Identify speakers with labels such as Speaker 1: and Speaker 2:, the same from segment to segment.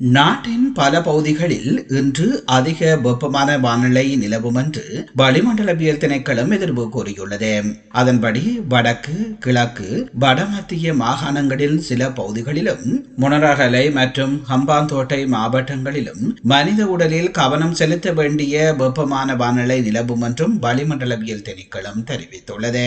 Speaker 1: நாட்டின் பல பகுதிகளில் இன்று அதிக வெப்பமான வானிலை நிலவும் என்று வளிமண்டலவியல் திணைக்களம் எதிர்ப்பு கூறியுள்ளது. அதன்படி வடக்கு கிழக்கு வடமத்திய மாகாணங்களில் சில பகுதிகளிலும் முனரகலை மற்றும் ஹம்பாந்தோட்டை மாவட்டங்களிலும் மனித உடலில் கவனம் செலுத்த வேண்டிய வெப்பமான வானிலை நிலவும் என்றும் வளிமண்டலவியல் திணைக்களம் தெரிவித்துள்ளது.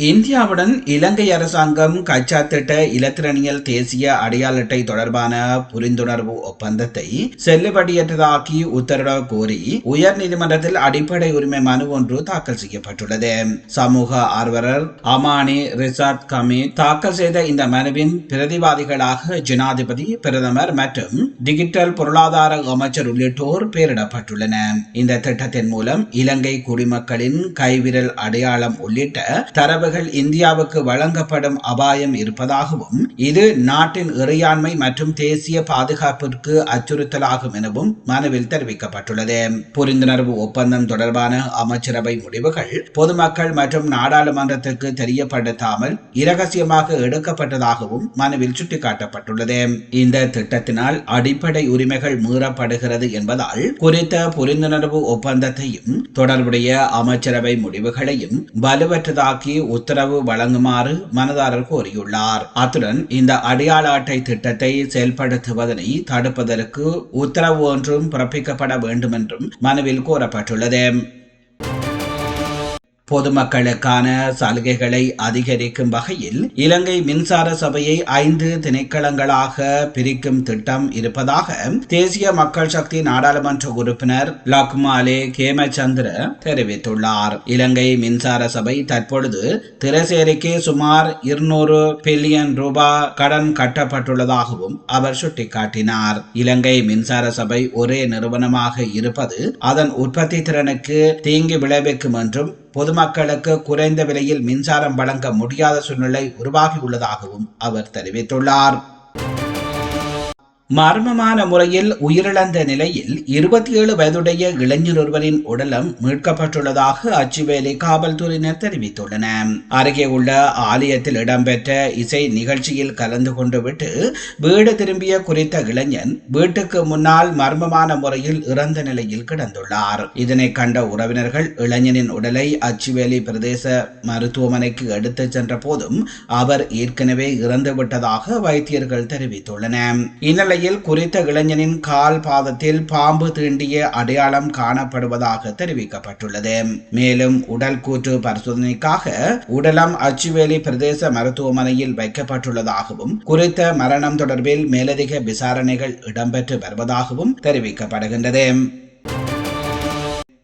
Speaker 1: இந்தியாவுடன் இலங்கை அரசாங்கம் கச்சா திட்ட இலத்திரனியல் தேசிய அடையாள அட்டை தொடர்பான புரிந்துணர்வு ஒப்பந்தத்தை செல்லுபடியற்றதாக்கி உத்தரவிட கோரி உயர்நீதிமன்றத்தில் அடிப்படை உரிமை மனு ஒன்று தாக்கல் செய்யப்பட்டுள்ளது. சமூக ஆர்வலர் அமானி ரிசார்ட் கமி தாக்கல் செய்த இந்த மனுவின் பிரதிவாதிகளாக ஜனாதிபதி பிரதமர் மற்றும் டிஜிட்டல் பொருளாதார அமைச்சர் உள்ளிட்டோர் பெயரிடப்பட்டுள்ளனர் இந்த திட்டத்தின் மூலம் இலங்கை குடிமக்களின் கைவிரல் அடையாளம் உள்ளிட்ட தரவு தரவுகள் இந்தியாவுக்கு வழங்கப்படும் அபாயம் இருப்பதாகவும் இது நாட்டின் இறையாண்மை மற்றும் தேசிய பாதுகாப்பிற்கு அச்சுறுத்தலாகும் எனவும் மனுவில் தெரிவிக்கப்பட்டுள்ளது. புரிந்துணர்வு ஒப்பந்தம் தொடர்பான அமைச்சரவை முடிவுகள் பொதுமக்கள் மற்றும் நாடாளுமன்றத்திற்கு தெரியப்படுத்தாமல் இரகசியமாக எடுக்கப்பட்டதாகவும் மனுவில் சுட்டிக்காட்டப்பட்டுள்ளது. இந்த திட்டத்தினால் அடிப்படை உரிமைகள் மீறப்படுகிறது என்பதால் குறித்த புரிந்துணர்வு ஒப்பந்தத்தையும் தொடர்புடைய அமைச்சரவை முடிவுகளையும் வலுவற்றதாக்கி உத்தரவு வழங்குமாறு மனதாரர் கோரியுள்ளார். அத்துடன் இந்த அடையாள அட்டை திட்டத்தை செயல்படுத்துவதனை தடுப்பதற்கு உத்தரவு ஒன்றும் பிறப்பிக்கப்பட வேண்டும் என்றும் மனுவில் கோரப்பட்டுள்ளது பொதுமக்களுக்கான சலுகைகளை அதிகரிக்கும் வகையில் இலங்கை மின்சார சபையை ஐந்து திணைக்களங்களாக பிரிக்கும் திட்டம் இருப்பதாக தேசிய மக்கள் சக்தி நாடாளுமன்ற உறுப்பினர் லக்மாலே கேமச்சந்திர தெரிவித்துள்ளார். இலங்கை மின்சார சபை தற்பொழுது திரசேரிக்கு சுமார் இருநூறு பில்லியன் ரூபாய் கடன் கட்டப்பட்டுள்ளதாகவும் அவர் சுட்டிக்காட்டினார். இலங்கை மின்சார சபை ஒரே நிறுவனமாக இருப்பது அதன் உற்பத்தி திறனுக்கு தீங்கு விளைவிக்கும் என்றும் பொதுமக்களுக்கு குறைந்த விலையில் மின்சாரம் வழங்க முடியாத சூழ்நிலை உருவாகியுள்ளதாகவும் அவர் தெரிவித்துள்ளார். மர்மமான முறையில் உயிரிழந்த நிலையில் இருபத்தி ஏழு வயதுடைய இளைஞர் ஒருவரின் உடலம் மீட்கப்பட்டுள்ளதாக அச்சுவேலி காவல்துறையினர் தெரிவித்துள்ளனர். அருகே உள்ள ஆலயத்தில் இடம்பெற்ற இசை நிகழ்ச்சியில் கலந்து கொண்டு விட்டு வீடு திரும்பிய குறித்த இளைஞன் வீட்டுக்கு முன்னால் மர்மமான முறையில் இறந்த நிலையில் கிடந்துள்ளார். இதனை கண்ட உறவினர்கள் இளைஞனின் உடலை அச்சுவேலி பிரதேச மருத்துவமனைக்கு எடுத்துச் சென்ற போதும் அவர் ஏற்கனவே இறந்துவிட்டதாக வைத்தியர்கள் தெரிவித்துள்ளனர். இந்நிலையில் நிலையில் குறித்த இளைஞனின் கால் பாதத்தில் பாம்பு தீண்டிய அடையாளம் காணப்படுவதாக தெரிவிக்கப்பட்டுள்ளது. மேலும் உடல் கூற்று பரிசோதனைக்காக உடலம் அச்சுவேலி பிரதேச மருத்துவமனையில் வைக்கப்பட்டுள்ளதாகவும் குறித்த மரணம் தொடர்பில் மேலதிக விசாரணைகள் இடம்பெற்று வருவதாகவும் தெரிவிக்கப்படுகின்றது.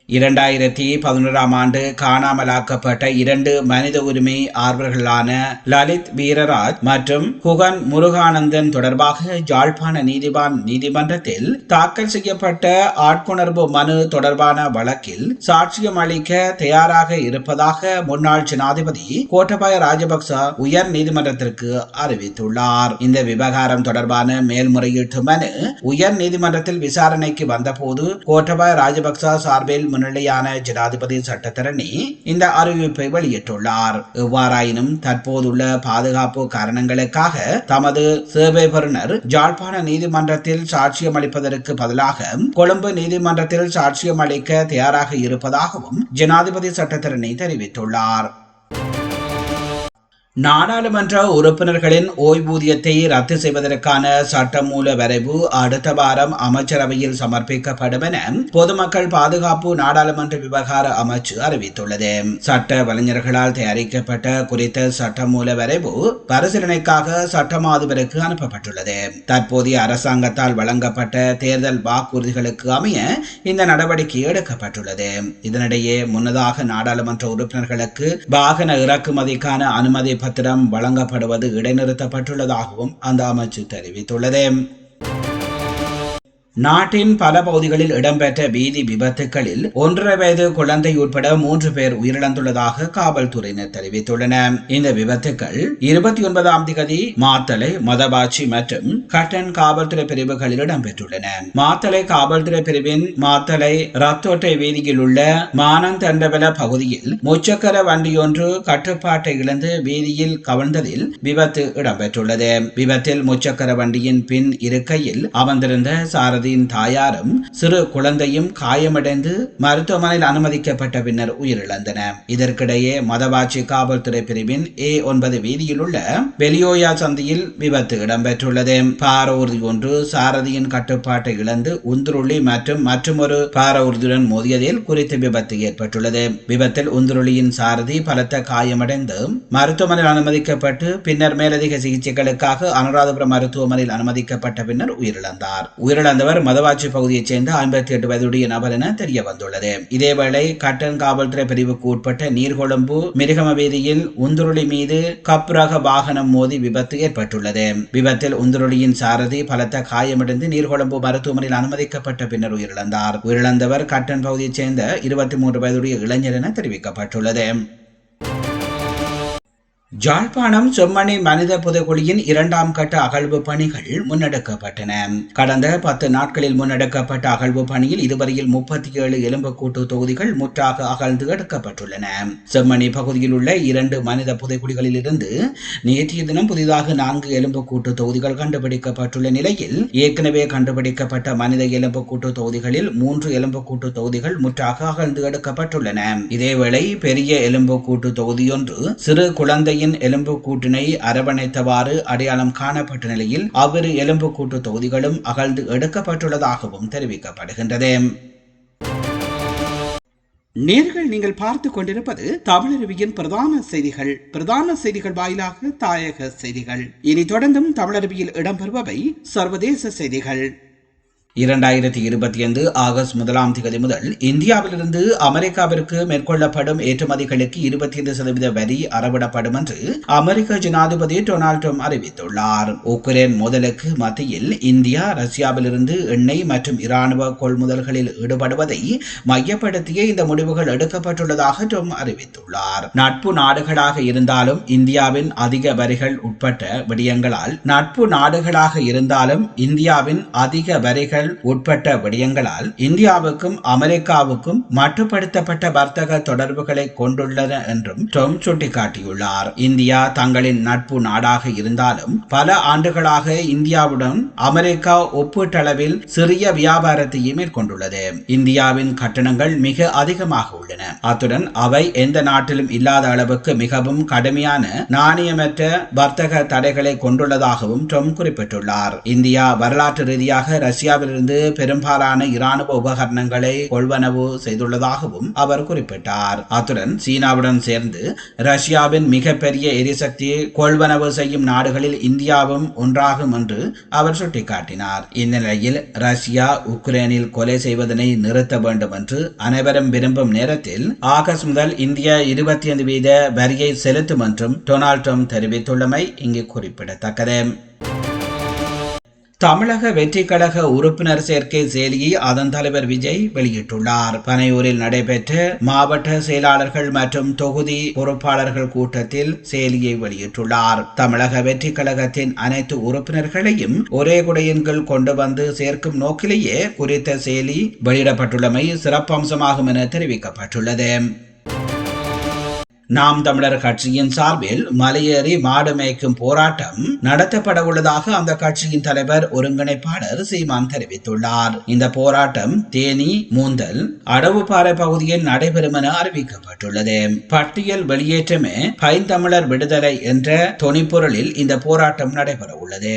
Speaker 1: இரண்டாயிரத்தி பதினோராம் ஆண்டு காணாமலாக்கப்பட்ட இரண்டு மனித உரிமை ஆர்வலர்களான லலித் வீரராஜ் மற்றும் குகன் முருகானந்தன் தொடர்பாக ஜாழ்ப்பாண நீதிவான் நீதிமன்றத்தில் தாக்கல் செய்யப்பட்ட ஆட்கொணர்வு மனு தொடர்பான வழக்கில் சாட்சியம் அளிக்க தயாராக இருப்பதாக முன்னாள் ஜனாதிபதி கோட்டபாய ராஜபக்ச உயர் நீதிமன்றத்திற்கு அறிவித்துள்ளார். இந்த விவகாரம் தொடர்பான மேல்முறையீட்டு மனு உயர் நீதிமன்றத்தில் விசாரணைக்கு வந்தபோது கோட்டபாய ராஜபக்ச சார்பில் முன்னிலையான ஜனாதிபதி சட்டத்தரணி இந்த அறிவிப்பை வெளியிட்டுள்ளார். எவ்வாறாயினும் தற்போதுள்ள பாதுகாப்பு காரணங்களுக்காக தமது சேவை பெறுநர் ஜாழ்ப்பாண நீதிமன்றத்தில் சாட்சியம் அளிப்பதற்கு பதிலாக கொழும்பு நீதிமன்றத்தில் சாட்சியம் அளிக்க தயாராக இருப்பதாகவும் ஜனாதிபதி சட்டத்தரணி தெரிவித்துள்ளார். நாடாளுமன்ற உறுப்பினர்களின் ஓய்வூதியத்தை ரத்து செய்வதற்கான சட்டமூல வரைவு அடுத்த வாரம் அமைச்சரவையில் சமர்ப்பிக்கப்படும் என பொதுமக்கள் பாதுகாப்பு நாடாளுமன்ற விவகார அமைச்சு அறிவித்துள்ளது. சட்ட வலைஞர்களால் தயாரிக்கப்பட்ட குறித்த சட்டமூல வரைவு பரிசீலனைக்காக சட்டம் அதிபருக்கு அனுப்பப்பட்டுள்ளது. தற்போதைய அரசாங்கத்தால் வழங்கப்பட்ட தேர்தல் வாக்குறுதிகளுக்கு அமைய இந்த நடவடிக்கை எடுக்கப்பட்டுள்ளது. இதனிடையே முன்னதாக நாடாளுமன்ற உறுப்பினர்களுக்கு வாகன இறக்குமதிக்கான அனுமதி பத்திரம் வழங்கப்படுவது இடைநிறுத்தப்பட்டுள்ளதாகவும் அந்த அமைச்சு தெரிவித்துள்ளது. நாட்டின் பல பகுதிகளில் இடம்பெற்ற வீதி விபத்துகளில் ஒன்றரை வயது குழந்தை உட்பட மூன்று பேர் உயிரிழந்துள்ளதாக காவல்துறையினர் தெரிவித்துள்ளனர். இந்த விபத்துகள் இருபத்தி ஒன்பதாம் திகதி மாத்தலை மதபாச்சி மற்றும் கட்டன் காவல்துறை பிரிவுகளில் இடம்பெற்றுள்ளன. மாத்தலை காவல்துறை பிரிவின் மாத்தலை ரத்தோட்டை வீதியில் உள்ள மானந்தண்டவல பகுதியில் முச்சக்கர வண்டியொன்று கட்டுப்பாட்டை இழந்து வீதியில் கவிழ்ந்ததில் விபத்து இடம்பெற்றுள்ளது. விபத்தில் முச்சக்கர வண்டியின் பின் இருக்கையில் அமர்ந்திருந்த சாரதியின் தாயாரும் சிறு குழந்தையும் காயமடைந்து மருத்துவமனையில் அனுமதிக்கப்பட்ட பின்னர் உயிரிழந்தன. இதற்கிடையே மதவாச்சி காவல்துறை பிரிவின் ஏ ஒன்பது வீதியில் உள்ள பெலியோயா சந்தையில் விபத்து இடம்பெற்றுள்ளது. பார ஊர்தி ஒன்று சாரதியின் கட்டுப்பாட்டை இழந்து உந்துருளி மற்றும் மற்றொரு பார ஊர்தியுடன் மோதியதில் குறித்த விபத்து ஏற்பட்டுள்ளது. விபத்தில் உந்துருளியின் சாரதி பலத்த காயமடைந்து மருத்துவமனையில் அனுமதிக்கப்பட்டு பின்னர் மேலதிக சிகிச்சைகளுக்காக அனுராதபுரம் மருத்துவமனையில் அனுமதிக்கப்பட்ட பின்னர் உயிரிழந்தார். உயிரிழந்தவர் மதவாச்சி பகுதியைச் சேர்ந்த ஐம்பத்தி எட்டு வயதுடைய நபர் என தெரிய வந்துள்ளது இதேவேளை கட்டன் காவல்துறை பிரிவுக்கு உட்பட்ட நீர்கொழும்பு மிருகம வீதியில் உந்துருளி மீது கப்ரக வாகனம் மோதி விபத்து ஏற்பட்டுள்ளது. விபத்தில் உந்துருளியின் சாரதி பலத்த காயமடைந்து நீர்கொழும்பு மருத்துவமனையில் அனுமதிக்கப்பட்ட பின்னர் உயிரிழந்தார். உயிரிழந்தவர் கட்டன் பகுதியைச் சேர்ந்த இருபத்தி மூன்று வயதுடைய இளைஞர் என தெரிவிக்கப்பட்டுள்ளது. ஜாழ்ப்பாணம் செம்மணி மனித புதைக்குழியின் இரண்டாம் கட்ட அகழ்வு பணிகள் முன்னெடுக்கப்பட்டன. கடந்த பத்து நாட்களில் முன்னெடுக்கப்பட்ட அகழ்வு பணியில் இதுவரையில் முப்பத்தி ஏழு எலும்புக்கூட்டு தொகுதிகள் முற்றாக அகழ்ந்து எடுக்கப்பட்டுள்ளன. செம்மணி பகுதியில் உள்ள இரண்டு மனித புதைகுழிகளில் இருந்து நேற்றைய தினம் புதிதாக நான்கு எலும்புக்கூட்டு தொகுதிகள் கண்டுபிடிக்கப்பட்டுள்ள நிலையில் ஏற்கனவே கண்டுபிடிக்கப்பட்ட மனித எலும்புக்கூட்டு தொகுதிகளில் மூன்று எலும்புக்கூட்டு தொகுதிகள் முற்றாக அகழ்ந்து எடுக்கப்பட்டுள்ளன. இதேவேளை பெரிய எலும்புக்கூட்டு தொகுதியொன்று சிறு குழந்தை குழந்தையின் எலும்பு கூட்டினை அரவணைத்தவாறு அடையாளம் காணப்பட்ட நிலையில் அவ்விரு எலும்பு கூட்டு தொகுதிகளும் அகழ்ந்து எடுக்கப்பட்டுள்ளதாகவும் தெரிவிக்கப்படுகின்றது. நேர்கள் நீங்கள் பார்த்து கொண்டிருப்பது தமிழருவியின் பிரதான செய்திகள். பிரதான செய்திகள் வாயிலாக தாயக செய்திகள். இனி தொடர்ந்தும் தமிழருவியில் இடம்பெறுபவை சர்வதேச செய்திகள். இரண்டாயிரத்தி இருபத்தி ஐந்து ஆகஸ்ட் முதலாம் தேதி முதல் இந்தியாவிலிருந்து அமெரிக்காவிற்கு மேற்கொள்ளப்படும் ஏற்றுமதிகளுக்கு இருபத்தி ஐந்து சதவீத வரி அறவிடப்படும் என்று அமெரிக்க ஜனாதிபதி டொனால்ட் ட்ரம்ப் அறிவித்துள்ளார். உக்ரைன் மோதலுக்கு மத்தியில் இந்தியா ரஷ்யாவிலிருந்து எண்ணெய் மற்றும் இராணுவ கொள்முதல்களில் ஈடுபடுவதை மையப்படுத்திய இந்த முடிவுகள் எடுக்கப்பட்டுள்ளதாக ட்ரம்ப் அறிவித்துள்ளார். நட்பு நாடுகளாக இருந்தாலும் இந்தியாவின் அதிக வரிகள் உட்பட்ட விடயங்களால் நட்பு நாடுகளாக இருந்தாலும் இந்தியாவின் அதிக வரிகள் உட்பட்ட விடயங்களால் இந்தியாவுக்கும் அமெரிக்காவுக்கும் மட்டுப்படுத்தப்பட்ட வர்த்தக தொடர்புகளை கொண்டுள்ளன என்றும் டொம் சுட்டிக்காட்டியுள்ளார். இந்தியா தங்களின் நட்பு நாடாக இருந்தாலும் பல ஆண்டுகளாக இந்தியாவுடன் அமெரிக்கா ஒப்பீட்டளவில் சிறிய வியாபாரத்தையும் மேற்கொண்டுள்ளது. இந்தியாவின் கட்டணங்கள் மிக அதிகமாக உள்ளன. அத்துடன் அவை எந்த நாட்டிலும் இல்லாத அளவுக்கு மிகவும் கடுமையான நாணயமற்ற வர்த்தக தடைகளை கொண்டுள்ளதாகவும் டொம் குறிப்பிட்டுள்ளார். இந்தியா வரலாற்று ரீதியாக ரஷ்யாவில் இருந்து பெரும்பாலான இராணுவ உபகரணங்களை கொள்வனவு செய்துள்ளதாகவும் அவர் குறிப்பிட்டார். அத்துடன் சீனாவுடன் சேர்ந்து ரஷ்யாவின் மிகப்பெரிய எரிசக்தி கொள்வனவு செய்யும் நாடுகளில் இந்தியாவும் ஒன்றாகும் என்று அவர் சுட்டிக்காட்டினார். இந்நிலையில் ரஷ்யா உக்ரைனில் கொலை செய்வதனை நிறுத்த வேண்டும் என்று அனைவரும் விரும்பும் நேரத்தில் ஆகஸ்ட் முதல் இந்தியா இருபத்தி ஐந்து வீத வரியை செலுத்தும் என்றும் டொனால்ட் ட்ரம்ப் தெரிவித்துள்ளமை இங்கு குறிப்பிடத்தக்கது. தமிழக வெற்றி கழக உறுப்பினர் சேர்க்கை செயலியை அதன் தலைவர் விஜய் வெளியிட்டுள்ளார். பனையூரில் நடைபெற்ற மாவட்ட செயலாளர்கள் மற்றும் தொகுதி பொறுப்பாளர்கள் கூட்டத்தில் செயலியை வெளியிட்டுள்ளார். தமிழக வெற்றி கழகத்தின் அனைத்து உறுப்பினர்களையும் ஒரே குடையின் கீழ் கொண்டு வந்து சேர்க்கும் நோக்கிலேயே குறித்த செயலி வெளியிடப்பட்டுள்ளமை சிறப்பம்சமாகும் என தெரிவிக்கப்பட்டுள்ளது. நாம் தமிழர் கட்சியின் சார்பில் மலையேறி மாடு மேய்க்கும் போராட்டம் நடத்தப்பட உள்ளதாக அந்த கட்சியின் தலைவர் ஒருங்கிணைப்பாளர் சீமான் தெரிவித்துள்ளார். இந்த போராட்டம் தேனி மூந்தல் அடவுப்பாறை பகுதியில் நடைபெறும் என அறிவிக்கப்பட்டுள்ளது. பட்டியல் வெளியேற்றமே பைந்தமிழர் விடுதலை என்ற தொனிப்பொருளில் இந்த போராட்டம் நடைபெற உள்ளது